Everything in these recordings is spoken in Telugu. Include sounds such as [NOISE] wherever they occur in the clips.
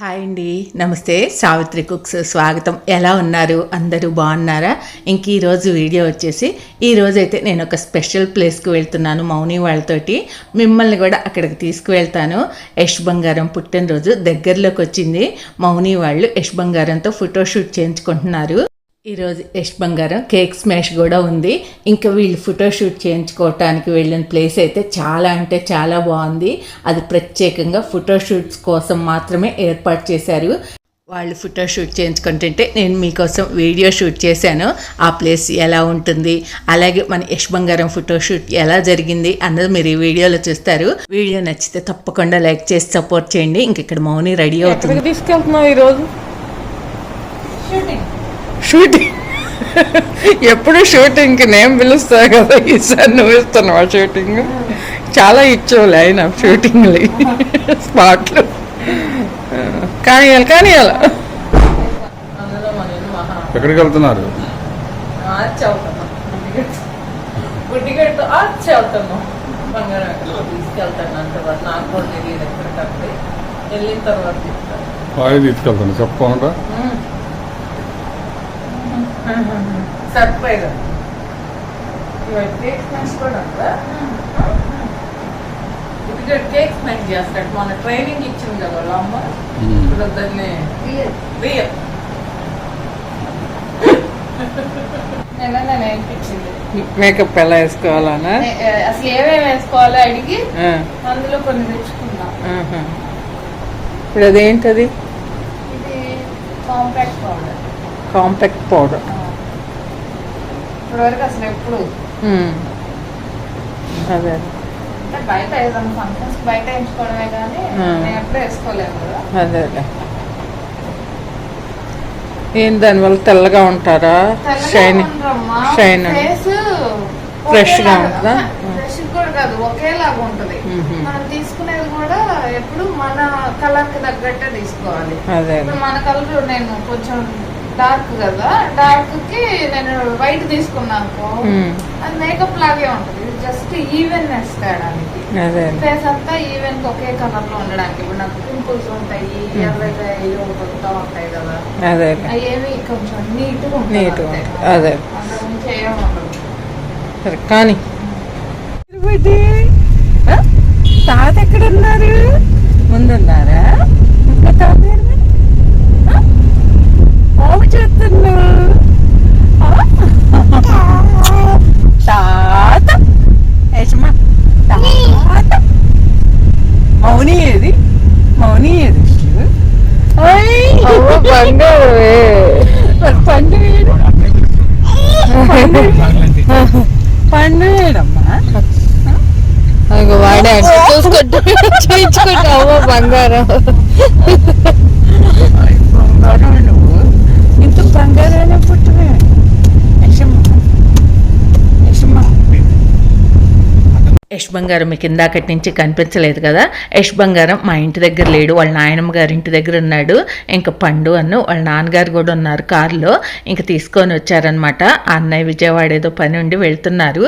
హాయ్ అండి నమస్తే సావిత్రి కుక్స్ స్వాగతం. ఎలా ఉన్నారు? అందరూ బాగున్నారా? ఇంక ఈరోజు వీడియో వచ్చేసి ఈరోజైతే నేను ఒక స్పెషల్ ప్లేస్కి వెళ్తున్నాను మౌని వాళ్ళతోటి. మిమ్మల్ని కూడా అక్కడికి తీసుకువెళ్తాను. యష్ బంగారం పుట్టినరోజు దగ్గరలోకి వచ్చింది. మౌని వాళ్ళు యష్ బంగారంతో ఫోటోషూట్ చేయించుకుంటున్నారు. ఈరోజు యష్ బంగారం కేక్ స్మాష్ కూడా ఉంది. ఇంకా వీళ్ళు ఫోటోషూట్ చేయించుకోవటానికి వెళ్ళిన ప్లేస్ అయితే చాలా అంటే చాలా బాగుంది. అది ప్రత్యేకంగా ఫోటోషూట్స్ కోసం మాత్రమే ఏర్పాటు చేశారు. వాళ్ళు ఫోటోషూట్ చేయించుకుంటుంటే నేను మీకోసం వీడియో షూట్ చేశాను. ఆ ప్లేస్ ఎలా ఉంటుంది? అలాగే మన యష్ బంగారం ఫోటోషూట్ ఎలా జరిగింది అన్నది మీరు ఈ వీడియోలో చూస్తారు. వీడియో నచ్చితే తప్పకుండా లైక్ చేసి సపోర్ట్ చేయండి. ఇంక ఇక్కడ మౌని రెడీ అవుతుంది. తీసుకెళ్తున్నావు ఈరోజు షూటింగ్. ఎప్పుడు షూటింగ్కి నేను పిలుస్తా కదా ఈసారి నువ్వు ఇస్తున్నావా షూటింగ్? చాలా ఇచ్చేవాళ్ళు ఆయన షూటింగ్లు స్పాట్లు. కానీ కానీ అలా ఎక్కడికి వెళ్తున్నారు? తీసుకెళ్తాను అంతవరకు నాకు కూడా తెలియదు ఎక్కడికప్పుడు వెళ్ళిన తర్వాత చెప్తాను వాయి తీసుకెళ్తాను చెప్పకుండా సర్ప్రైజ్ కేక్ స్మాష్ కూడా చేస్తాడు. మన ట్రైనింగ్ ఇచ్చింది కదా వాళ్ళ అమ్మ. ఇప్పుడు దాన్ని రియల్ మేకప్ ఎలా వేసుకోవాలనా నే- అసలు ఏమేమి వేసుకోవాలో అడిగి అందులో కొన్ని తెచ్చుకున్నా. ఆహా. ఇప్పుడు అదేంటది? ఇది కాంపాక్ట్ పౌడర్. కాంపాక్ట్ పౌడర్ ఇప్పటి వరకు అసలు ఎప్పుడు? అదే. అంటే బయట ఏదైనా ఫంక్షన్స్ బయట ఎంచుకోవడమే కానీ ఆ. నేను ఎప్పుడు కదా. అదే ఏం దానివల్ల తెల్లగా ఉంటారా? షైన్ షైన్ Fresh గా ఉంటుందా? ఫ్రెష్ కూడా కాదు ఒకేలాగా ఉంటది. మనం తీసుకునేది కూడా ఎప్పుడు మన కలర్కి తగ్గట్టే తీసుకోవాలి. అదే మన కలర్ నేను కొంచెం డార్క్ కదా. డార్క్కి నేను వైట్ తీసుకున్నాను మ్మ్. అది మేకప్ లాగే ఉంటుంది. జస్ట్ ఈవెన్నెస్ తేడానికి. అదే. ఫేస్ అంతా ఈవెన్ ఒకే కలర్లో ఉండడానికి. ఇప్పుడు నాకు పింపుల్స్ ఉంటాయి ఎర్రగా అయ్యో కొత్త ఉంటాయి కదా. అదే. అవి ఏమి కొంచెం నీట్ ఉంటుంది అదే. సరే కానీ తాత ఎక్కడ ఉన్నారు ముందున్నారా? ఇంకా తాత? బాగు చేస్తున్నా తాత యజమా తాత మౌని ఏది మౌని ఏది పండు ఏడు? పండు ఏడమ్మా వాడే చూసుకుంటూ చూయించుకుంటూ అవ్వ బంగారం యష్ బంగారం మీకు ఇందాకటి నుంచి కనిపించలేదు కదా? యష్ బంగారం మా ఇంటి దగ్గర లేడు వాళ్ళ నాయనమ్మ గారి ఇంటి దగ్గర ఉన్నాడు. ఇంకా పండు అన్ను వాళ్ళ నాన్నగారు కూడా ఉన్నారు కారులో. ఇంకా తీసుకొని వచ్చారనమాట ఆ అన్నయ్య విజయవాడ ఏదో పని ఉండి వెళ్తున్నారు.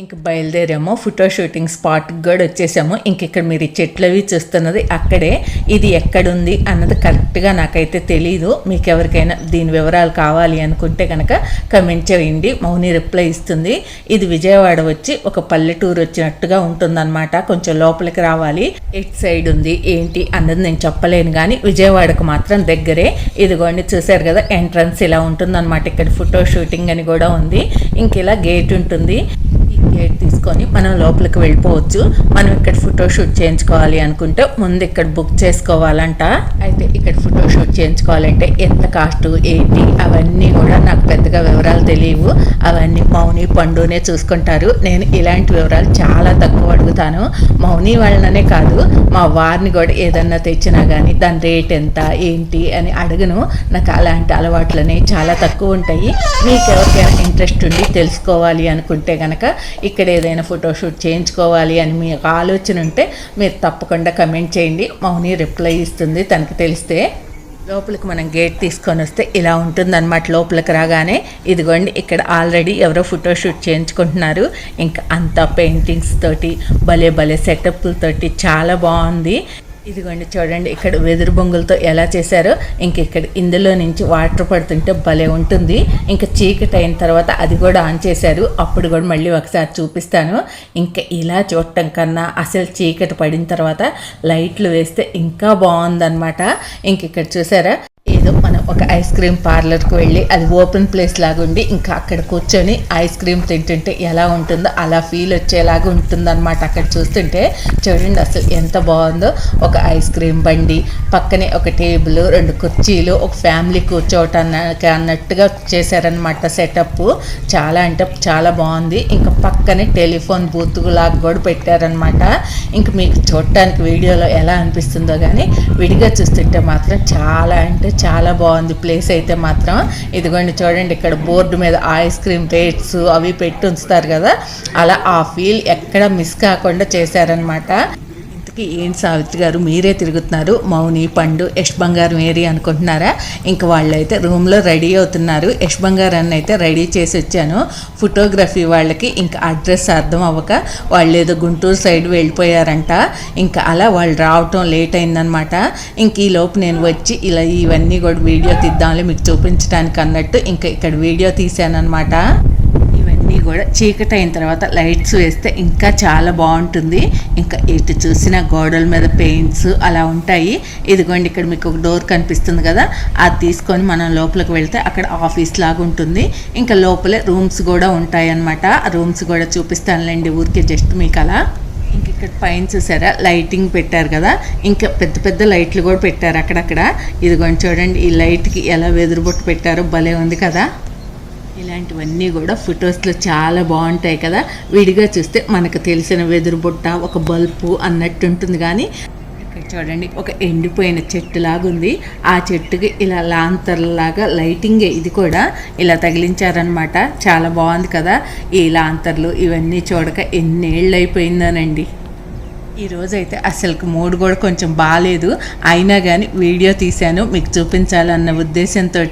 ఇంక బయలుదేరాము ఫోటో షూటింగ్ స్పాట్ కూడా వచ్చేసాము. ఇంక ఇక్కడ మీరు ఈ చెట్లు అవి చూస్తున్నది అక్కడే. ఇది ఎక్కడుంది అన్నది కరెక్ట్గా నాకైతే తెలియదు మీకు ఎవరికైనా దీని వివరాలు కావాలి అనుకుంటే కనుక కమెంట్ చేయండి. మౌని రిప్లై ఇస్తుంది. ఇది విజయవాడ వచ్చి ఒక పల్లెటూరు వచ్చినట్టుగా ఉంటుందన్నమాట. కొంచెం లోపలికి రావాలి. ఎట్ సైడ్ ఉంది ఏంటి అన్నది నేను చెప్పలేను కానీ విజయవాడకు మాత్రం దగ్గరే. ఇదిగోండి చూశారు కదా ఎంట్రన్స్ ఇలా ఉంటుందన్నమాట. ఇక్కడ ఫోటో షూటింగ్ అని కూడా ఉంది. ఇంక ఇలా గేట్ ఉంటుంది. గేట్ తీసుకొని మనం లోపలికి వెళ్ళిపోవచ్చు. మనం ఇక్కడ ఫోటో షూట్ చేయించుకోవాలి అనుకుంటే ముందు ఇక్కడ బుక్ చేసుకోవాలంట. అయితే ఇక్కడ ఫోటో షూట్ చేయించుకోవాలంటే ఎంత కాస్ట్ ఏంటి అవన్నీ కూడా నాకు పెద్దగా వివరాలు తెలియవు. అవన్నీ మౌని పండునే చూసుకుంటారు. నేను ఇలాంటి వివరాలు చాలా తక్కువ అడుగుతాను. మౌని వాళ్ళనే కాదు మా వారిని కూడా ఏదన్నా తెచ్చినా కానీ దాని రేట్ ఎంత ఏంటి అని అడగను. నాకు అలాంటి అలవాట్లు అనేవి చాలా తక్కువ ఉంటాయి. మీకు ఎవరికైనా ఇంట్రెస్ట్ ఉండి తెలుసుకోవాలి అనుకుంటే కనుక ఇక్కడ ఏదైనా ఫోటోషూట్ చేయించుకోవాలి అని మీకు ఆలోచన ఉంటే మీరు తప్పకుండా కమెంట్ చేయండి. మౌని రిప్లై ఇస్తుంది తనకు తెలిస్తే. లోపలికి మనం గేట్ తీసుకొని వస్తే ఇలా ఉంటుందన్నమాట లోపలికి రాగానే. ఇదిగోండి ఇక్కడ ఆల్రెడీ ఎవరో ఫోటోషూట్ చేయించుకుంటున్నారు. ఇంకా అంతా పెయింటింగ్స్ తోటి భలే భలే సెటప్లతోటి చాలా బాగుంది. ఇదిగోండి చూడండి ఇక్కడ వెదురు బొంగులతో ఎలా చేశారో. ఇంక ఇక్కడ ఇందులో నుంచి వాటర్ పడుతుంటే భలే ఉంటుంది. ఇంకా చీకటి అయిన తర్వాత అది కూడా ఆన్ చేశారు. అప్పుడు కూడా మళ్ళీ ఒకసారి చూపిస్తాను. ఇంకా ఇలా చూడటం కన్నా అసలు చీకటి పడిన తర్వాత లైట్లు వేస్తే ఇంకా బాగుందన్నమాట. ఇంక ఇక్కడ చూసారా? ఏదో మనం ఒక ఐస్ క్రీమ్ పార్లర్కి వెళ్ళి అది ఓపెన్ ప్లేస్ లాగా ఉండి ఇంకా అక్కడ కూర్చొని ఐస్ క్రీమ్ తింటుంటే ఎలా ఉంటుందో అలా ఫీల్ వచ్చేలాగా ఉంటుందన్నమాట. అక్కడ చూస్తుంటే చూడండి అసలు ఎంత బాగుందో. ఒక ఐస్ క్రీమ్ బండి పక్కనే ఒక టేబుల్ రెండు కుర్చీలు ఒక ఫ్యామిలీ కూర్చోవటానికి అన్నట్టుగా చేశారనమాట సెటప్. చాలా అంటే చాలా బాగుంది. ఇంకా పక్కనే టెలిఫోన్ బూత్ లాగా కూడా పెట్టారనమాట ఇంక మీకు చూడటానికి వీడియోలో ఎలా అనిపిస్తుందో కానీ విడిగా చూస్తుంటే మాత్రం చాలా అంటే చాలా బాగుంది ప్లేస్ అయితే మాత్రం. ఇదిగోండి చూడండి ఇక్కడ బోర్డు మీద ఐస్ క్రీమ్ రేట్స్ అవి పెట్టి ఉంచుతారు కదా. అలా ఆ ఫీల్ ఎక్కడ మిస్ కాకుండా చేశారనమాట ఏంటి సావిత్రి గారు? మీరే తిరుగుతున్నారు. మౌని పండు యష్ బంగారం ఏరి అనుకుంటున్నారా? ఇంక వాళ్ళైతే రూమ్లో రెడీ అవుతున్నారు. యష్ బంగారాన్ని అయితే రెడీ చేసి వచ్చాను. ఫోటోగ్రఫీ వాళ్ళకి ఇంకా అడ్రస్ అర్థం అవ్వక వాళ్ళు ఏదో గుంటూరు సైడ్ వెళ్ళిపోయారంట. ఇంకా అలా వాళ్ళు రావటం లేట్ అయిందనమాట ఇంక ఈ లోపు నేను వచ్చి ఇలా ఇవన్నీ కూడా వీడియో తీద్దాంలే మీకు చూపించడానికి అన్నట్టు ఇంకా ఇక్కడ వీడియో తీశానమాట కూడా చీకటి అయిన తర్వాత లైట్స్ వేస్తే ఇంకా చాలా బాగుంటుంది. ఇంకా ఎటు చూసిన గోడల మీద పెయింట్స్ అలా ఉంటాయి. ఇదిగోండి ఇక్కడ మీకు ఒక డోర్ కనిపిస్తుంది కదా అది తీసుకొని మనం లోపలికి వెళ్తే అక్కడ ఆఫీస్ లాగా ఉంటుంది. ఇంకా లోపలే రూమ్స్ కూడా ఉంటాయి అన్నమాట ఆ రూమ్స్ కూడా చూపిస్తానులేండి ఊరికే జస్ట్ మీకు అలా. ఇంక ఇక్కడ పైన చూసారా లైటింగ్ పెట్టారు కదా ఇంకా పెద్ద పెద్ద లైట్లు కూడా పెట్టారు అక్కడక్కడ. ఇదిగోండి చూడండి ఈ లైట్కి ఎలా వెదురుబొట్టు పెట్టారో భలే ఉంది కదా. ఇలాంటివన్నీ కూడా ఫొటోస్లో చాలా బాగుంటాయి కదా. విడిగా చూస్తే మనకు తెలిసిన వెదురు బుట్ట ఒక బల్బు అన్నట్టు ఉంటుంది కానీ ఇక్కడ చూడండి ఒక ఎండిపోయిన చెట్టు లాగా ఉంది. ఆ చెట్టుకి ఇలా లాంతర్లాగా లైటింగే ఇది కూడా ఇలా తగిలించారనమాట చాలా బాగుంది కదా. ఈ లాంతర్లు ఇవన్నీ చూడక ఎన్నేళ్ళు అయిపోయిందోనండి ఈ అసలుకి మూడు కూడా కొంచెం బాగాలేదు అయినా కానీ వీడియో తీశాను మీకు చూపించాలన్న ఉద్దేశంతో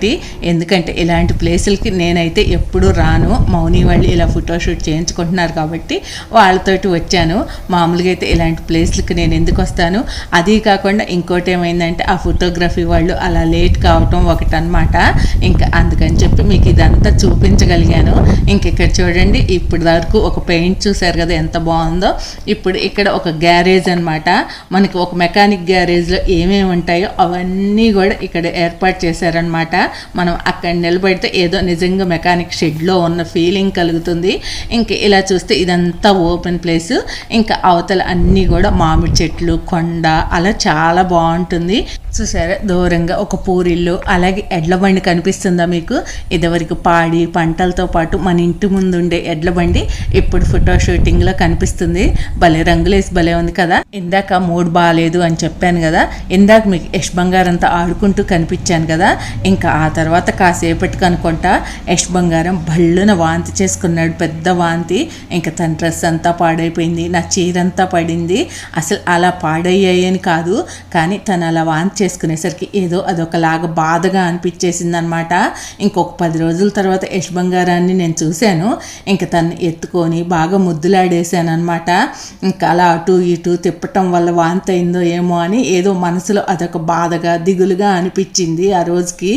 ఎందుకంటే ఇలాంటి ప్లేసులకి నేనైతే ఎప్పుడూ రాను. మౌని వాళ్ళు ఇలా ఫోటోషూట్ చేయించుకుంటున్నారు కాబట్టి వాళ్ళతోటి వచ్చాను. మామూలుగా అయితే ఇలాంటి ప్లేస్లకి నేను ఎందుకు వస్తాను? అది కాకుండా ఇంకోటి ఏమైందంటే ఆ ఫోటోగ్రఫీ వాళ్ళు అలా లేట్ కావటం ఒకటనమాట ఇంకా అందుకని చెప్పి మీకు ఇదంతా చూపించగలిగాను. ఇంక ఇక్కడ చూడండి ఇప్పటి వరకు ఒక పెయింట్ చూసారు కదా ఎంత బాగుందో. ఇప్పుడు ఇక్కడ ఒక గ్యారేజ్ అనమాట మనకి ఒక మెకానిక్ గ్యారేజ్లో ఏమేమి ఉంటాయో అవన్నీ కూడా ఇక్కడ ఏర్పాటు చేశారనమాట మనం అక్కడ నిలబడితే ఏదో నిజంగా మెకానిక్ షెడ్లో ఉన్న ఫీలింగ్ కలుగుతుంది. ఇంకా ఇలా చూస్తే ఇదంతా ఓపెన్ ప్లేస్ ఇంకా అవతల అన్నీ కూడా మామిడి చెట్లు కొండ అలా చాలా బాగుంటుంది. చూసారా? దూరంగా ఒక పూరిల్లు అలాగే ఎడ్ల బండి కనిపిస్తుందా మీకు? ఇదివరకు పాడి పంటలతో పాటు మన ఇంటి ముందు ఉండే ఎడ్ల బండి ఇప్పుడు ఫోటో షూటింగ్లో కనిపిస్తుంది. భలే రంగులేసి భలే ఉంది. కదా? ఇందాక మూడ్ బాగాలేదు అని చెప్పాను కదా? ఇందాక మీకు యష్ బంగారంతో ఆడుకుంటూ కనిపించాను కదా? ఇంకా ఆ తర్వాత కాసేపటికి అనుకుంటా యష్ బంగారం భళ్ళున వాంతి చేసుకున్నాడు పెద్ద వాంతి. ఇంకా తన డ్రెస్ అంతా పాడైపోయింది నా చీర అంతా పడింది. అసలు అలా పాడయ్యాయని కాదు కానీ తను అలా వాంతి చేసుకునేసరికి ఏదో అదొకలాగా బాధగా అనిపించేసింది అనమాట ఇంకొక పది రోజుల తర్వాత యష్ బంగారాన్ని నేను చూశాను. ఇంకా తను ఎత్తుకొని బాగా ముద్దులాడేశాను అనమాట ఇంకా అలా అటు ఇటు తిప్పటం వల్ల వాంతి అయిందో ఏమో అని ఏదో మనసులో అదొక బాధగా దిగులుగా అనిపించింది ఆ రోజుకి.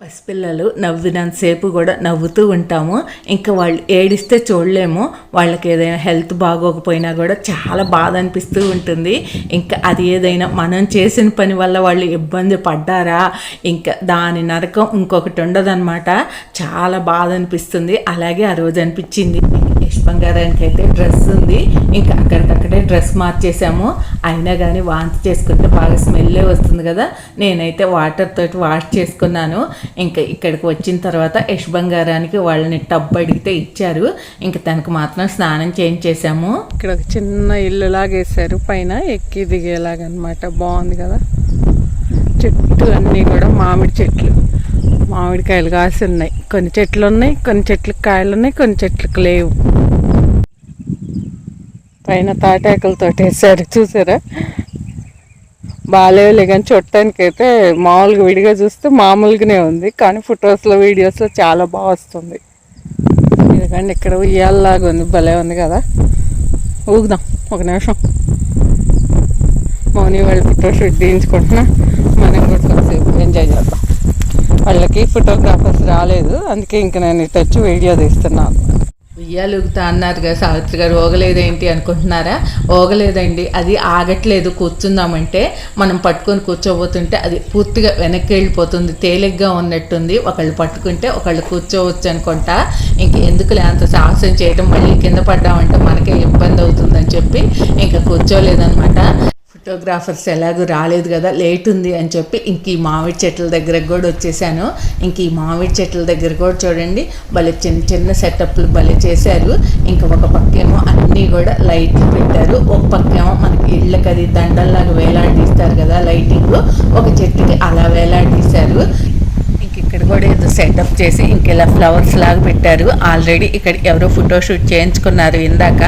పసిపిల్లలు నవ్వినంతసేపు కూడా నవ్వుతూ ఉంటాము. ఇంకా వాళ్ళు ఏడిస్తే చూడలేము. వాళ్ళకి ఏదైనా హెల్త్ బాగోకపోయినా కూడా చాలా బాధ అనిపిస్తూ ఉంటుంది. ఇంకా అది ఏదైనా మనం చేసిన పని వల్ల వాళ్ళు ఇబ్బంది పడ్డారా? ఇంకా దాని నరకం ఇంకొకటి ఉండదన్నమాట. చాలా బాధ అనిపిస్తుంది. అలాగే ఆ రోజు అనిపించింది. యశ్ బంగారానికి అయితే డ్రెస్ ఉంది. ఇంకా అక్కడికక్కడే డ్రెస్ మార్చేసాము అయినా కానీ వాంతి చేసుకుంటే బాగా స్మెల్లే వస్తుంది కదా. నేనైతే వాటర్ తోటి వాష్ చేసుకున్నాను. ఇంకా ఇక్కడికి వచ్చిన తర్వాత యశ్ బంగారానికి వాళ్ళని టబ్ అడిగితే ఇచ్చారు. ఇంకా తనకు మాత్రం స్నానం చేయించేసాము ఇక్కడ ఒక చిన్న ఇల్లు లాగా పైన ఎక్కి దిగేలాగనమాట. బాగుంది కదా. చెట్లు అన్నీ కూడా మామిడి చెట్లు. మామిడికాయలు కాసి ఉన్నాయి. కొన్ని చెట్లు ఉన్నాయి కొన్ని చెట్లకు కాయలు ఉన్నాయి కొన్ని చెట్లకు లేవు. పైన తాటాకులతో వేసారు చూసారా? బాగాలేవులే కానీ చూడటానికి అయితే మామూలుగా విడిగా చూస్తే మామూలుగానే ఉంది కానీ ఫొటోస్లో వీడియోస్లో చాలా బాగా వస్తుంది. ఎందుకంటే ఇక్కడ ఉయ్యాలలాగా ఉంది భలే ఉంది కదా? ఊగుదాం ఒక నిమిషం. మౌని వాళ్ళు ఫోటోషూట్ తీయించుకుంటున్నా మనం కూడా కొంచెంసేపు ఎంజాయ్ చేద్దాం. వాళ్ళకి ఫోటోగ్రాఫర్స్ రాలేదు అందుకే ఇంక నేను ఇటు వచ్చి వీడియో తీస్తున్నాను. ఉయ్యాలుగుతా అన్నారు కదా సావిత్రి గారు ఓగలేదేంటి అనుకుంటున్నారా? ఓగలేదండి అది ఆగట్లేదు కూర్చుందామంటే మనం పట్టుకొని కూర్చోబోతుంటే అది పూర్తిగా వెనక్కి వెళ్ళిపోతుంది తేలిగ్గా ఉన్నట్టుంది ఒకళ్ళు పట్టుకుంటే ఒకళ్ళు కూర్చోవచ్చు అనుకుంటా. ఇంక ఎందుకులే అంత సాహసం చేయడం మళ్ళీ కింద పడ్డామంటే మనకే ఇబ్బంది అవుతుందని చెప్పి ఇంకా కూర్చోలేదనమాట ఫోటోగ్రాఫర్స్ ఎలాగో రాలేదు కదా లేట్ ఉంది అని చెప్పి ఇంక ఈ మామిడి చెట్ల దగ్గరకు కూడా వచ్చేసాను. ఇంక ఈ మామిడి చెట్ల దగ్గర కూడా చూడండి భలే చిన్న చిన్న సెటప్లు భలే చేశారు. ఇంకా ఒక పక్కేమో అన్నీ కూడా లైట్లు పెట్టారు. ఒక పక్కేమో మనకి ఇళ్ళకి అది దండల్లాగా వేలాడదీస్తారు కదా లైటింగ్. ఒక చెట్టుకి అలా వేలాడదీశారు ఇంక ఇక్కడ కూడా ఏదో సెటప్ చేసి ఇంక ఇలా ఫ్లవర్స్ లాగా పెట్టారు. ఆల్రెడీ ఇక్కడ ఎవరో ఫోటో షూట్ చేయించుకున్నారు ఇందాక.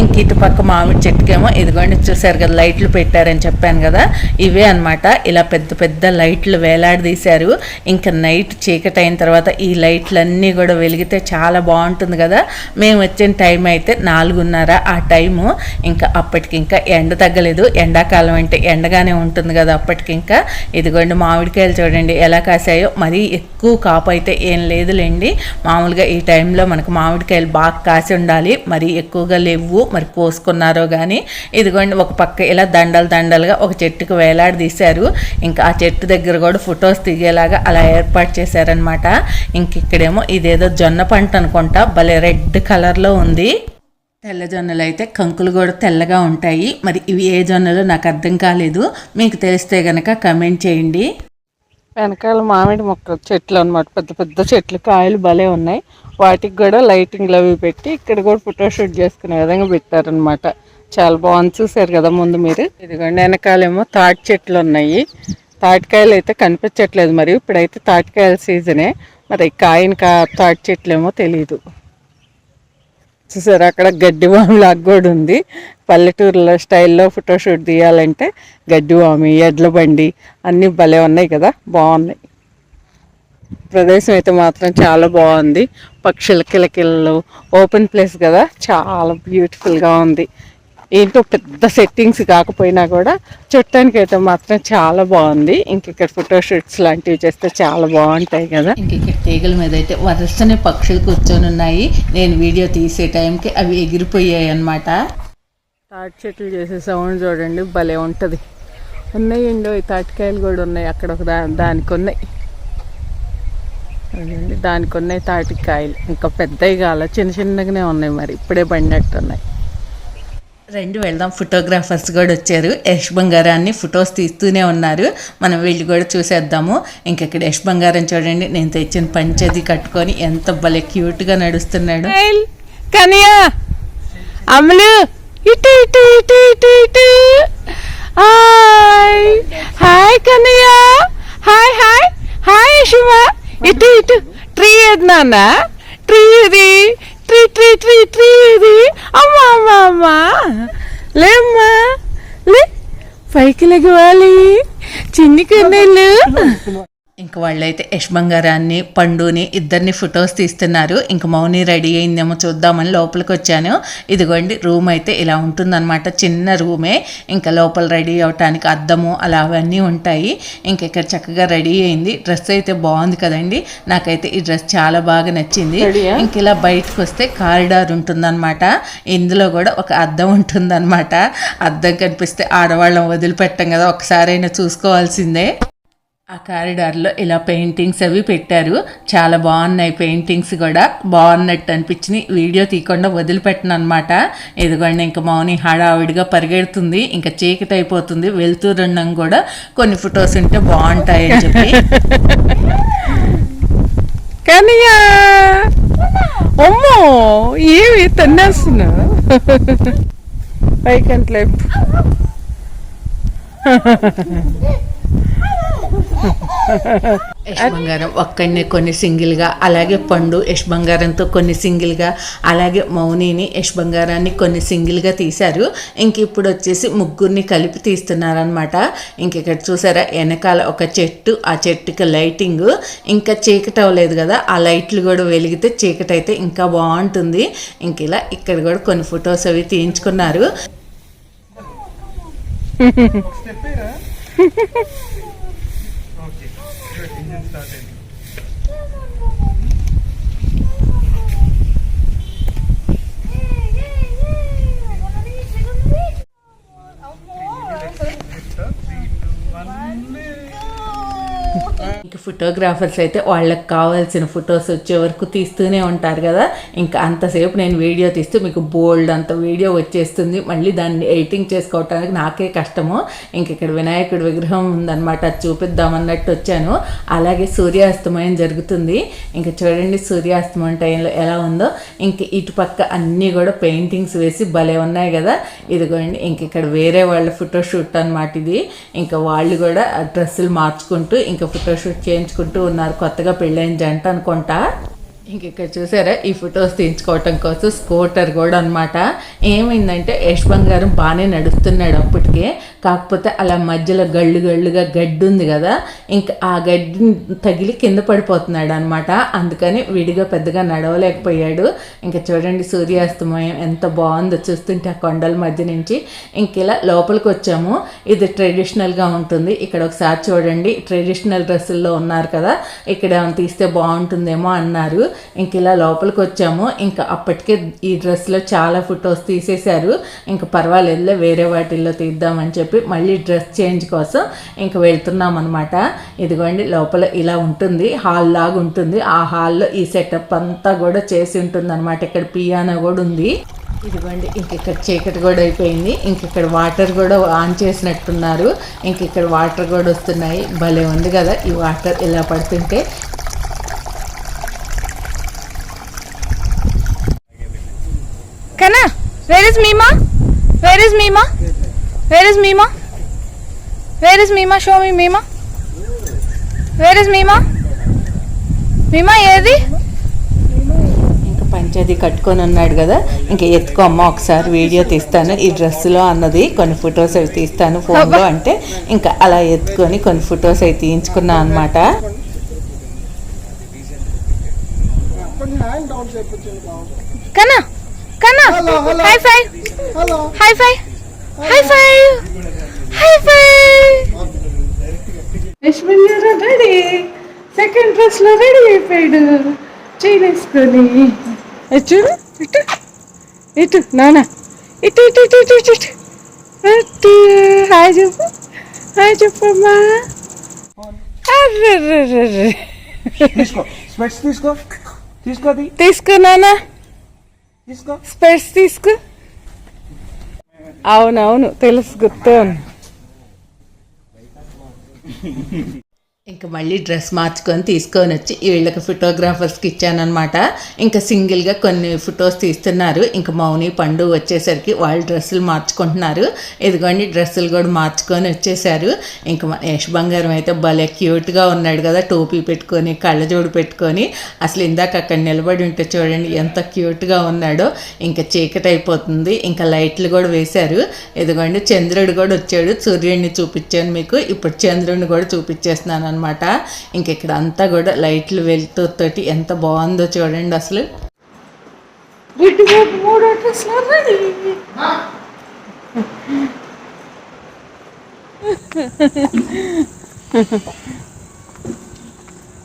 ఇంక ఇటుపక్క మామిడి చెట్టుకేమో ఇదిగోండి చూసారు కదా లైట్లు పెట్టారని చెప్పాను కదా. ఇవే అన్నమాట. ఇలా పెద్ద పెద్ద లైట్లు వేలాడదీశారు. ఇంకా నైట్ చీకటి అయిన తర్వాత ఈ లైట్లన్నీ కూడా వెలిగితే చాలా బాగుంటుంది కదా. మేము వచ్చిన టైం అయితే నాలుగున్నర ఆ టైము ఇంకా అప్పటికి ఇంకా ఎండ తగ్గలేదు. ఎండాకాలం అంటే ఎండగానే ఉంటుంది కదా అప్పటికి ఇంకా. ఇదిగోండి మామిడికాయలు చూడండి ఎలా కాసాయో మరీ ఎక్కువ కాపు అయితే ఏం లేదులేండి. మామూలుగా ఈ టైంలో మనకు మామిడికాయలు బాగా కాసి ఉండాలి. మరి ఎక్కువగా లేవు. మరి కోసుకున్నారో కానీ ఇదిగోండి ఒక పక్క ఇలా దండలు దండలుగా ఒక చెట్టుకు వేలాడదీశారు ఇంకా ఆ చెట్టు దగ్గర కూడా ఫొటోస్ దిగేలాగా అలా ఏర్పాటు చేశారనమాట ఇంక ఇక్కడేమో ఇదేదో జొన్న పంట అనుకుంటా. భలే రెడ్ కలర్లో ఉంది. తెల్ల జొన్నలు అయితే కంకులు కూడా తెల్లగా ఉంటాయి. మరి ఇవి ఏ జొన్నలు నాకు అర్థం కాలేదు. మీకు తెలిస్తే గనక కమెంట్ చేయండి. వెనకాల మామిడి మొక్క చెట్లు అన్నమాట. పెద్ద పెద్ద చెట్లు కాయలు భలే ఉన్నాయి. వాటికి కూడా లైటింగ్లు అవి పెట్టి ఇక్కడ కూడా ఫోటోషూట్ చేసుకునే విధంగా పెట్టారనమాట చాలా బాగుంది చూసారు కదా ముందు మీరు. ఇదిగోండి వెనకాలేమో తాటి చెట్లు ఉన్నాయి. తాటికాయలు అయితే కనిపించట్లేదు మరి. ఇప్పుడైతే తాటికాయల సీజనే. మరి కాయని కా తాటి చెట్లు ఏమో తెలియదు చూసారు? అక్కడ గడ్డి వామి లాగా కూడా ఉంది. పల్లెటూరులో స్టైల్లో ఫోటోషూట్ తీయాలంటే గడ్డి వామి ఎడ్ల బండి అన్నీ భలే ఉన్నాయి కదా? బాగున్నాయి. ప్రదేశం అయితే మాత్రం చాలా బాగుంది. పక్షుల కిలకిలలు ఓపెన్ ప్లేస్ కదా? చాలా బ్యూటిఫుల్గా ఉంది. ఏంటో పెద్ద సెట్టింగ్స్ కాకపోయినా కూడా చూడటానికి అయితే మాత్రం చాలా బాగుంది. ఇంక ఇక్కడ ఫోటోషూట్స్ లాంటివి చేస్తే చాలా బాగుంటాయి కదా. ఇంక ఇక్కడ తీగల మీద అయితే వరుసనే పక్షులు కూర్చొని ఉన్నాయి. నేను వీడియో తీసే టైంకి అవి ఎగిరిపోయాయి అన్నమాట. తాటి చెట్లు చేసే సౌండ్ చూడండి భలే ఉంటుంది. ఉన్నాయండి ఈ తాటికాయలు కూడా ఉన్నాయి. అక్కడ ఒక దా దానికి ఉన్నాయి. దానికి ఉన్నాయి తాటికాయలు. ఇంకా పెద్దవి కాల చిన్న చిన్నగానే ఉన్నాయి మరి. ఇప్పుడే పడినట్టు ఉన్నాయి రెండు వెళ్దాం. ఫోటోగ్రాఫర్స్ కూడా వచ్చారు. యష్ బంగారాన్ని ఫొటోస్ తీస్తూనే ఉన్నారు. మనం వెళ్ళి కూడా చూసేద్దాము. ఇంక ఇక్కడ యష్ బంగారం చూడండి. నేను తెచ్చిన పంచది కట్టుకొని ఎంత భలే క్యూట్గా నడుస్తున్నాడు. కనియా. అమలు. ఇటు ఇటు ఇటు ఇటు ఇటు. Hi. Hi Kaniya. Hi hi. Hi Shiva ఇటు ఇటు. ట్రీ ఏది నాన్న ట్రీ ఇది ట్రీ ట్రీ ట్రీ ట్రీ ఇది అమ్మా అమ్మా అమ్మా లేమ్మా లే పైకి లెగవాలి చిన్ని కన్నెలు ఇంక వాళ్ళైతే యష్ బంగారాన్ని పండుని ఇద్దరిని ఫొటోస్ తీస్తున్నారు. ఇంక మౌని రెడీ అయిందేమో చూద్దామని లోపలికి వచ్చాను ఇదిగోండి రూమ్ అయితే ఇలా ఉంటుందన్నమాట. చిన్న రూమే. ఇంకా లోపల రెడీ అవటానికి అద్దము అలా అవన్నీ ఉంటాయి. ఇంక ఇక్కడ చక్కగా రెడీ అయింది. డ్రెస్ అయితే బాగుంది కదండి. నాకైతే ఈ డ్రెస్ చాలా బాగా నచ్చింది? ఇంక ఇలా బయటకు వస్తే కారిడార్ ఉంటుందన్నమాట. ఇందులో కూడా ఒక అద్దం ఉంటుందన్నమాట. అద్దం కనిపిస్తే ఆడవాళ్ళం వదిలిపెట్టం కదా ఒకసారైనా చూసుకోవాల్సిందే. ఆ కారిడార్లో ఇలా పెయింటింగ్స్ అవి పెట్టారు. చాలా బాగున్నాయి పెయింటింగ్స్ కూడా. బాగున్నట్టు అనిపించినాయి. వీడియో తీయకుండా వదిలిపెట్టను అనమాట ఇదిగోండి ఇంకా మౌని హడావిడిగా పరిగెడుతుంది. ఇంకా చీకటి అయిపోతుంది. వెళ్తూరున్నాం కూడా కొన్ని ఫొటోస్ ఉంటే బాగుంటాయి అని చెప్పి. కానీ అమ్మో! ఏమి తన్నేస్తున్నావు పైకంట్లే యష్ బంగారం ఒక్కడినే కొన్ని సింగిల్గా అలాగే పండు యష్ బంగారంతో కొన్ని సింగిల్గా అలాగే మౌనిని యష్ బంగారాన్ని కొన్ని సింగిల్గా తీశారు. ఇంక ఇప్పుడు వచ్చేసి ముగ్గురిని కలిపి తీస్తున్నారనమాట ఇంక ఇక్కడ చూసారా వెనకాల ఒక చెట్టు ఆ చెట్టుకి లైటింగ్. ఇంకా చీకటి అవ్వలేదు కదా ఆ లైట్లు కూడా వెలిగితే చీకటి అయితే ఇంకా బాగుంటుంది. ఇంక ఇలా ఇక్కడ కూడా కొన్ని ఫొటోస్ అవి తీయించుకున్నారు. [LAUGHS] okay. Good. Engine started. ఇంకా ఫోటోగ్రాఫర్స్ అయితే వాళ్ళకి కావాల్సిన ఫొటోస్ వచ్చే వరకు తీస్తూనే ఉంటారు కదా. ఇంకా అంతసేపు నేను వీడియో తీస్తూ మీకు బోల్డ్ అంత వీడియో వచ్చేస్తుంది. మళ్ళీ దాన్ని ఎడిటింగ్ చేసుకోవటానికి నాకే కష్టము. ఇంక ఇక్కడ వినాయకుడి విగ్రహం ఉందన్నమాట అది చూపిద్దామన్నట్టు వచ్చాను. అలాగే సూర్యాస్తమయం జరుగుతుంది. ఇంకా చూడండి సూర్యాస్తమయం టైంలో ఎలా ఉందో. ఇంక ఇటుపక్క అన్నీ కూడా పెయింటింగ్స్ వేసి భలే ఉన్నాయి కదా. ఇదిగోండి ఇంక ఇక్కడ వేరే వాళ్ళ ఫోటోషూట్ అనమాట ఇది. ఇంకా వాళ్ళు కూడా డ్రెస్సులు మార్చుకుంటూ ఇంకా ఫోటోషూట్ చేయించుకుంటూ ఉన్నారు. కొత్తగా పెళ్ళైన జంట అనుకుంటా ఇంక ఇక్కడ చూసారా? ఈ ఫొటోస్ తీయించుకోవటం కోసం స్కూటర్ కూడా అన్నమాట. ఏమైందంటే యశ్వంత్ బంగారం బాగానే నడుస్తున్నాడు అప్పటికే. కాకపోతే అలా మధ్యలో గళ్ళు గళ్ళుగా గడ్డి ఉంది కదా. ఇంకా ఆ గడ్డి తగిలి కింద పడిపోతున్నాడు అనమాట అందుకని విడిగా పెద్దగా నడవలేకపోయాడు. ఇంకా చూడండి సూర్యాస్తమయం ఎంత బాగుందో చూస్తుంటే ఆ కొండల మధ్య నుంచి. ఇంక ఇలా లోపలికి వచ్చాము. ఇది ట్రెడిషనల్గా ఉంటుంది. ఇక్కడ ఒకసారి చూడండి. ట్రెడిషనల్ డ్రెస్సుల్లో ఉన్నారు కదా. ఇక్కడ తీస్తే బాగుంటుందేమో అన్నారు. ఇంక ఇలా లోపలికి వచ్చాము. ఇంకా అప్పటికే ఈ డ్రెస్లో చాలా ఫొటోస్ తీసేశారు. ఇంకా పర్వాలేదులే వేరే వాటిల్లో తీద్దామని చెప్పి మళ్ళీ డ్రెస్ చేంజ్ కోసం ఇంకా వెళ్తున్నాం అనమాట ఇదిగోండి లోపల ఇలా ఉంటుంది హాల్ లాగా ఉంటుంది. ఆ హాల్లో ఈ సెటప్ అంతా కూడా చేసి ఉంటుంది అనమాట ఇక్కడ పియానో కూడా ఉంది. ఇదిగోండి ఇంక ఇక్కడ చీకటి కూడా అయిపోయింది. ఇంక ఇక్కడ వాటర్ కూడా ఆన్ చేసినట్టున్నారు. ఇంక ఇక్కడ వాటర్ కూడా వస్తున్నాయి. భలే ఉంది కదా ఈ వాటర్ ఇలా పడుతుంటే. Kana, where is Mima? Where is Mima? Where is Mima? Where is Mima? Show me Mima. Where is Mima? Mima ఏది ఇంకా పంచాది కట్టుకొని ఉన్నాడు కదా ఇంకా ఎత్తుకో అమ్మ ఒకసారి వీడియో తీస్తాను ఈ డ్రెస్సులో అన్నది కొన్ని ఫొటోస్ అవి తీస్తాను ఫోన్లో అంటే ఇంకా అలా ఎత్తుకొని కొన్ని ఫొటోస్ అవి తీయించుకున్నా అనమాట కన్నా కన్నా hi fi hi fi hi fi hi fi Yashwan గారు రెడీ. సెకండ్ డ్రెస్లో రెడీ అయిపోయాడు. అది చూడు ఇటు. ఇటు నాన్న ఇటు ఇటు ఇటు ఇటు ఇటు ఇటు. అటు హాయ్ చెప్పు. హాయ్ చెప్పమ్మా. తీసుకో తీసుకో. తీసుకో అది. తీసుకో. స్పెట్స్ తీసుకో. అవునవును తెలుసు గుర్తే. ఇంకా మళ్ళీ డ్రెస్ మార్చుకొని తీసుకొని వచ్చి వీళ్ళకి ఫోటోగ్రాఫర్స్కి ఇచ్చానమాట ఇంకా సింగిల్గా కొన్ని ఫొటోస్ తీస్తున్నారు. ఇంకా మౌని పండు వచ్చేసరికి వాళ్ళు డ్రెస్సులు మార్చుకుంటున్నారు. ఇదిగోండి డ్రెస్సులు కూడా మార్చుకొని వచ్చేసారు. ఇంకా మన యశ్ బంగారం అయితే భలే క్యూట్గా ఉన్నాడు కదా టోపీ పెట్టుకొని కళ్ళజోడు పెట్టుకొని. అసలు ఇందాక అక్కడ నిలబడి ఉంటే చూడండి ఎంత క్యూట్గా ఉన్నాడో. ఇంకా చీకటి అయిపోతుంది. ఇంకా లైట్లు కూడా వేశారు. ఇదిగోండి చంద్రుడు కూడా వచ్చాడు. సూర్యుడిని చూపించాను మీకు. ఇప్పుడు చంద్రుడిని కూడా చూపించేస్తున్నాను అనమాట ఇంక ఇక్కడ అంతా కూడా లైట్లు వెళ్తూతోటి ఎంత బాగుందో చూడండి అసలు. బుడ్డి బాబు మూడో డ్రెస్లో రెడీ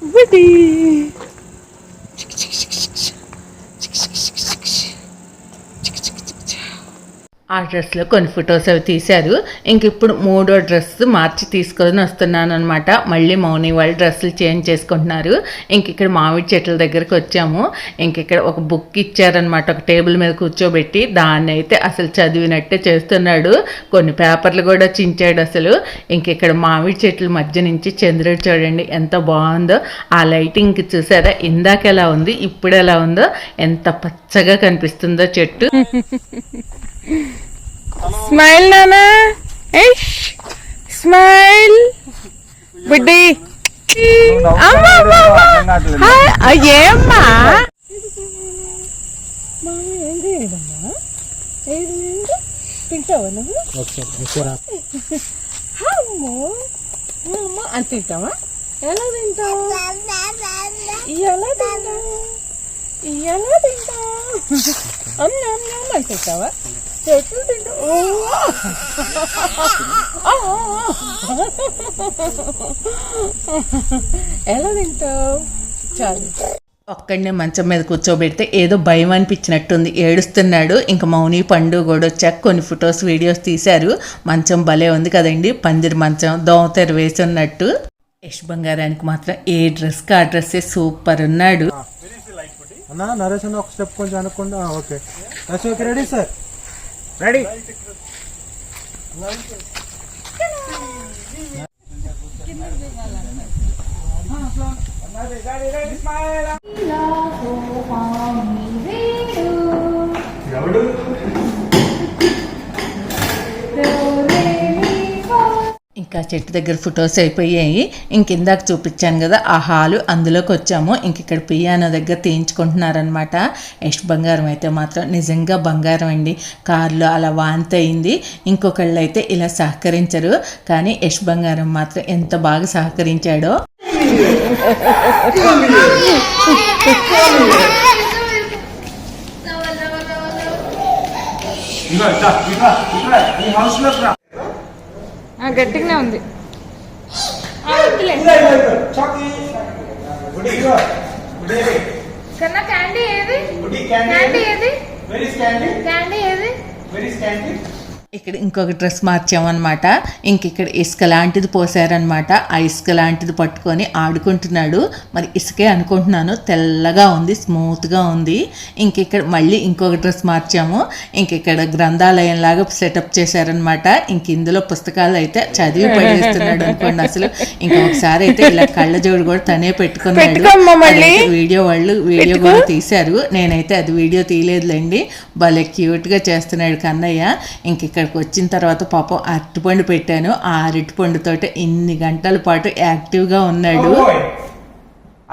బుడ్డి ఆ డ్రెస్లో కొన్ని ఫొటోస్ అవి తీశారు. ఇంక ఇప్పుడు మూడో డ్రెస్ మార్చి తీసుకొని వస్తున్నాను అనమాట మళ్ళీ మౌని వాళ్ళు డ్రెస్సులు చేంజ్ చేసుకుంటున్నారు. ఇంక ఇక్కడ మామిడి చెట్ల దగ్గరకు వచ్చాము. ఇంక ఇక్కడ ఒక బుక్ ఇచ్చారనమాట ఒక టేబుల్ మీద కూర్చోబెట్టి దాన్ని అయితే అసలు చదివినట్టే చేస్తున్నాడు. కొన్ని పేపర్లు కూడా చించాడు అసలు. ఇంక ఇక్కడ మామిడి చెట్ల మధ్య నుంచి చంద్రుడు చూడండి ఎంత బాగుందో. ఆ లైటింగ్ చూసారా? ఇందాక ఎలా ఉంది ఇప్పుడు ఎలా ఉందో. ఎంత పచ్చగా కనిపిస్తుందో చెట్టు. [LAUGHS] స్మైల్ నానా ఏష్ స్మైల్ బుడ్డి అమ్మా అమ్మా, అమ్మా. హాయ్, అయ్యేమ్మా తింటావా నువ్వు అమ్మో అమ్మ అని తింటావా ఎలా తింటావు ఎలా తింటావు ఎలా తింటావు అమ్మ అమ్మ అని తింటావా చెట్లు తింటూ ఎలా తింటావు? చాలు. ఒక్కడినే మంచం మీద కూర్చోబెడితే ఏదో భయం అనిపించినట్టుంది. ఏడుస్తున్నాడు. ఇంకా మౌని పండు కూడా వచ్చాక కొన్ని ఫొటోస్ వీడియోస్ తీశారు. మంచం భలే ఉంది కదండి. పందిరి మంచం దోమతెర వేసి ఉన్నట్టు. యష్ బంగారానికి మాత్రం ఏ డ్రెస్కి ఆ డ్రెస్సే సూపర్ ఉన్నాడు. అన్న నరేష్ అన్న ఒక స్టెప్ కొంచెం అనుకుండా okay Naresh okay ready sir Ready? Light it. Light ఇంకా చెట్టు దగ్గర ఫొటోస్ అయిపోయాయి. ఇంక ఇందాక చూపించాను కదా ఆ హాలు అందులోకి వచ్చాము. ఇంక ఇక్కడ పియానో దగ్గర తీయించుకుంటున్నారనమాట యష్ బంగారం అయితే మాత్రం నిజంగా బంగారం అండి. కారులో అలా వాంతి అయింది ఇంకొకళ్ళు అయితే ఇలా సహకరించరు. కానీ యష్ బంగారం మాత్రం ఎంత బాగా సహకరించాడో. ఆ, గట్టిగానే ఉంది కన్నా క్యాండీ ఏది క్యాండీ ఏది క్యాండీ ఏది ఇక్కడ ఇంకొక డ్రెస్ మార్చామన్నమాట. ఇంక ఇక్కడ ఇసుక లాంటిది పోసారనమాట ఆ ఇసుక లాంటిది పట్టుకొని ఆడుకుంటున్నాడు. మరి ఇసుకే అనుకుంటున్నాను. తెల్లగా ఉంది స్మూత్గా ఉంది. ఇంక ఇక్కడ మళ్ళీ ఇంకొక డ్రెస్ మార్చాము. ఇంక ఇక్కడ గ్రంథాలయం లాగా సెటప్ చేశారనమాట ఇంక ఇందులో పుస్తకాలు అయితే చదివి పడేస్తున్నాడు అనుకోండి అసలు. ఇంకొకసారి అయితే ఇలా కళ్ళజోడు కూడా తనే పెట్టుకున్నాడు. వీడియో వాళ్ళు వీడియో కూడా తీశారు. నేనైతే అది వీడియో తీయలేదులేండి. భలే క్యూట్గా చేస్తున్నాడు కన్నయ్య. ఇంక ఇక్కడికి వచ్చిన తర్వాత పాపం అరటిపండు పెట్టాను. ఆ అరటిపండుతోటి ఇన్ని గంటల పాటు యాక్టివ్గా ఉన్నాడు. గుడ్ బాయ్ [LAUGHS]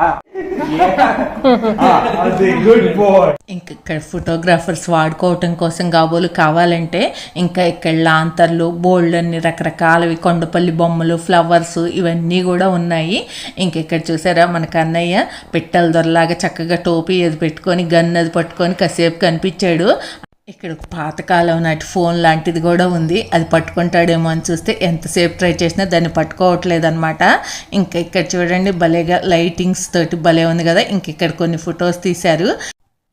ఇంక ఇక్కడ ఫోటోగ్రాఫర్స్ వాడుకోవటం కోసం కాబోలు కావాలంటే ఇంకా ఇక్కడ లాంతర్లు బోల్డ్ అన్ని రకరకాలవి కొండపల్లి బొమ్మలు ఫ్లవర్స్ ఇవన్నీ కూడా ఉన్నాయి. ఇంక ఇక్కడ చూసారా మన కన్నయ్య పిట్టల దొరలాగా చక్కగా టోపీ అది పెట్టుకొని గన్ అది పట్టుకొని కాసేపు కనిపించాడు. ఇక్కడ ఒక పాతకాలం నాటి ఫోన్ లాంటిది కూడా ఉంది. అది పట్టుకుంటాడేమో అని చూస్తే ఎంతసేపు ట్రై చేసినా దాన్ని పట్టుకోవట్లేదు అనమాట ఇంకా ఇక్కడ చూడండి భలేగా లైటింగ్స్ తోటి భలే ఉంది కదా. ఇంక ఇక్కడ కొన్ని ఫొటోస్ తీశారు.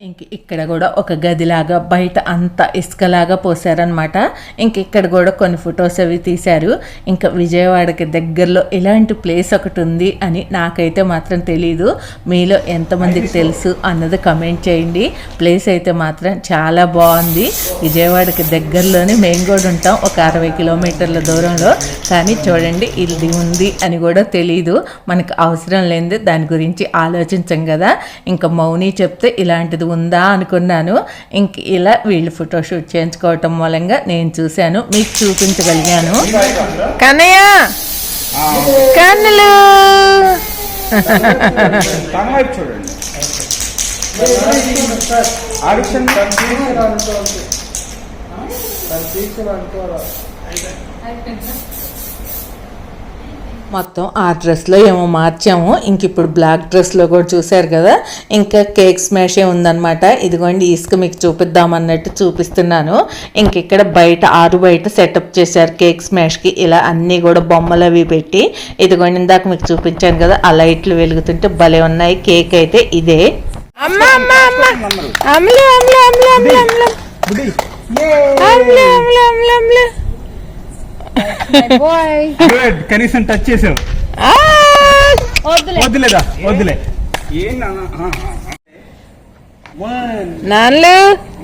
ఇంక ఇక్కడ కూడా ఒక గదిలాగా బయట అంతా ఇసుకలాగా పోసారనమాట ఇంక ఇక్కడ కూడా కొన్ని ఫొటోస్ అవి తీశారు. ఇంకా విజయవాడకి దగ్గరలో ఇలాంటి ప్లేస్ ఒకటి ఉంది అని నాకైతే మాత్రం తెలీదు. మీలో ఎంతమందికి తెలుసు అన్నది కమెంట్ చేయండి. ప్లేస్ అయితే మాత్రం చాలా బాగుంది. విజయవాడకి దగ్గరలోనే మేము కూడా ఉంటాం ఒక అరవై కిలోమీటర్ల దూరంలో. కానీ చూడండి ఇది ఉంది అని కూడా తెలీదు. మనకు అవసరం లేనిది దాని గురించి ఆలోచించం కదా. ఇంకా మౌని చెప్తే ఇలాంటిది ఉందా అనుకున్నాను. ఇంక ఇలా వీళ్ళు ఫోటోషూట్ చేయించుకోవటం మూలంగా నేను చూశాను. మీకు చూపించగలిగాను. కన్నయ్య! కన్నులు! చూడండి. ఆడిషన్ మొత్తం ఆ డ్రెస్లో ఏమో మార్చాము. ఇంక ఇప్పుడు బ్లాక్ డ్రెస్లో కూడా చూశారు కదా ఇంకా కేక్ స్మాషే ఉందన్నమాట. ఇదిగోండి ఇసుక మీకు చూపిద్దామన్నట్టు చూపిస్తున్నాను. ఇంక ఇక్కడ బయట ఆరు బయట సెటప్ చేశారు కేక్ స్మాష్కి ఇలా అన్నీ కూడా బొమ్మలు అవి పెట్టి ఇదిగోండి ఇందాక మీకు చూపించాను కదా ఆ లైట్లు వెలుగుతుంటే భలే ఉన్నాయి. కేక్ అయితే ఇదే. అమ్మ అమ్మ గుడ్ కనీసం టచ్ చేసావు. వద్దులేదా వద్దులే. నాన్లు.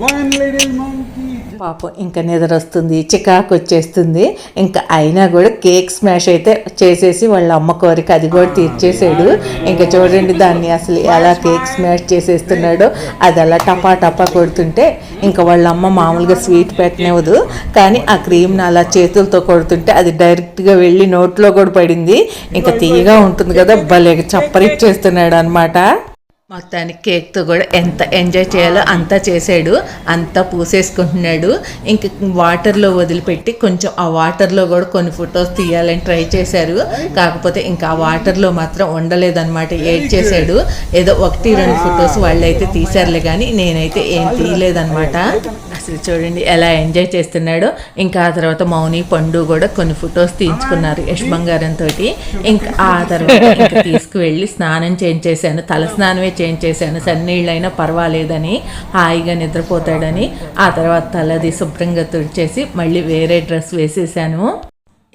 వన్ లిటిల్ మంకీ పాపం ఇంకా నిద్ర వస్తుంది చికాకు వచ్చేస్తుంది. ఇంకా అయినా కూడా కేక్ స్మాష్ అయితే చేసేసి వాళ్ళ అమ్మ కోరిక అది కూడా తీర్చేసాడు ఇంకా చూడండి దాన్ని అసలు ఎలా కేక్ స్మాష్ చేసేస్తున్నాడో. అది అలా టపా టపా కొడుతుంటే ఇంకా వాళ్ళ అమ్మ మామూలుగా స్వీట్ పెట్టనివ్వదు. కానీ ఆ క్రీమ్ని అలా చేతులతో కొడుతుంటే అది డైరెక్ట్గా వెళ్ళి నోట్లో కూడా పడింది. ఇంకా తీయగా ఉంటుంది కదా భలే చప్పరిచ్చేస్తున్నాడు అనమాట మొత్తానికి కేక్తో కూడా ఎంత ఎంజాయ్ చేయాలో అంతా చేసాడు అంతా పూసేసుకుంటున్నాడు. ఇంక వాటర్లో వదిలిపెట్టి కొంచెం ఆ వాటర్లో కూడా కొన్ని ఫొటోస్ తీయాలని ట్రై చేశారు. కాకపోతే ఇంకా ఆ వాటర్లో మాత్రం ఉండలేదన్నమాట ఏడ్ చేశాడు. ఏదో ఒకటి రెండు ఫొటోస్ వాళ్ళైతే తీశారులే కానీ నేనైతే ఏం తీయలేదన్నమాట. అసలు చూడండి ఎలా ఎంజాయ్ చేస్తున్నాడో. ఇంకా ఆ తర్వాత మౌని పండు కూడా కొన్ని ఫొటోస్ తీయించుకున్నారు యశ్ తోటి ఇంకా ఆ తర్వాత ఇంకా తీసుకువెళ్ళి స్నానం చేంజ్ చేశాను. తల స్నానమే చేంజ్ చేశాను. సన్నీళ్ళైనా పర్వాలేదని హాయిగా నిద్రపోతాడని. ఆ తర్వాత తలది శుభ్రంగా తుడిచేసి మళ్ళీ వేరే డ్రెస్ వేసేసాను.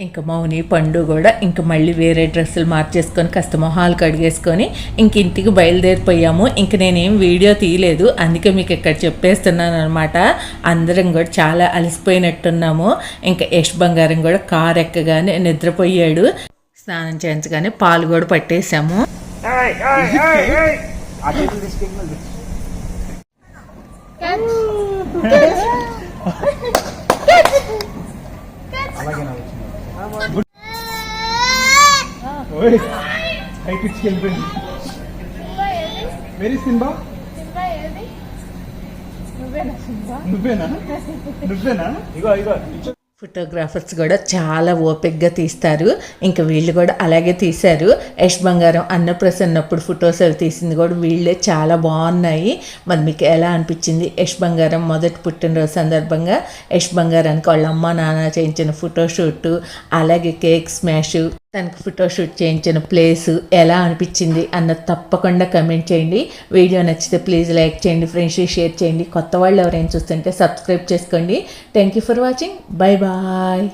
ఇంకా మౌని పండు కూడా ఇంక మళ్ళీ వేరే డ్రెస్సులు మార్చేసుకొని కాస్త మొహాలు కడిగేసుకొని ఇంక ఇంటికి బయలుదేరిపోయాము. ఇంక నేనేం వీడియో తీయలేదు. అందుకే మీకు ఇక్కడ చెప్పేస్తున్నాను అనమాట అందరం కూడా చాలా అలసిపోయినట్టున్నాము. ఇంకా యశ్ బంగారం కూడా కారు ఎక్కగానే నిద్రపోయాడు. స్నానం చేయించగానే పాలు కూడా పట్టేశాము. హైకిట్స్కి వెళ్ళిపోయింది వెరీ సింబా నువ్వేనా నువ్వేనా? ఇగో ఇగో. ఫోటోగ్రాఫర్స్ కూడా చాలా ఓపిక్గా తీస్తారు. ఇంకా వీళ్ళు కూడా అలాగే తీశారు. యశ్ బంగారం అన్నప్రసన్నప్పుడు ఫొటోస్ అవి తీసింది కూడా వీళ్ళే చాలా బాగున్నాయి. మరి మీకు ఎలా అనిపించింది యశ్ బంగారం మొదటి పుట్టినరోజు సందర్భంగా? యశ్ బంగారానికి వాళ్ళ అమ్మ నాన్న చేయించిన ఫోటోషూట్ అలాగే కేక్ స్మాష్. తనకు ఫోటోషూట్ చేయించిన ప్లేస్ ఎలా అనిపించింది అన్నది తప్పకుండా కమెంట్ చేయండి. వీడియో నచ్చితే ప్లీజ్ లైక్ చేయండి ఫ్రెండ్స్కి షేర్ చేయండి. కొత్త వాళ్ళు ఎవరైనా చూస్తుంటే సబ్స్క్రైబ్ చేసుకోండి. Thank you for watching bye bye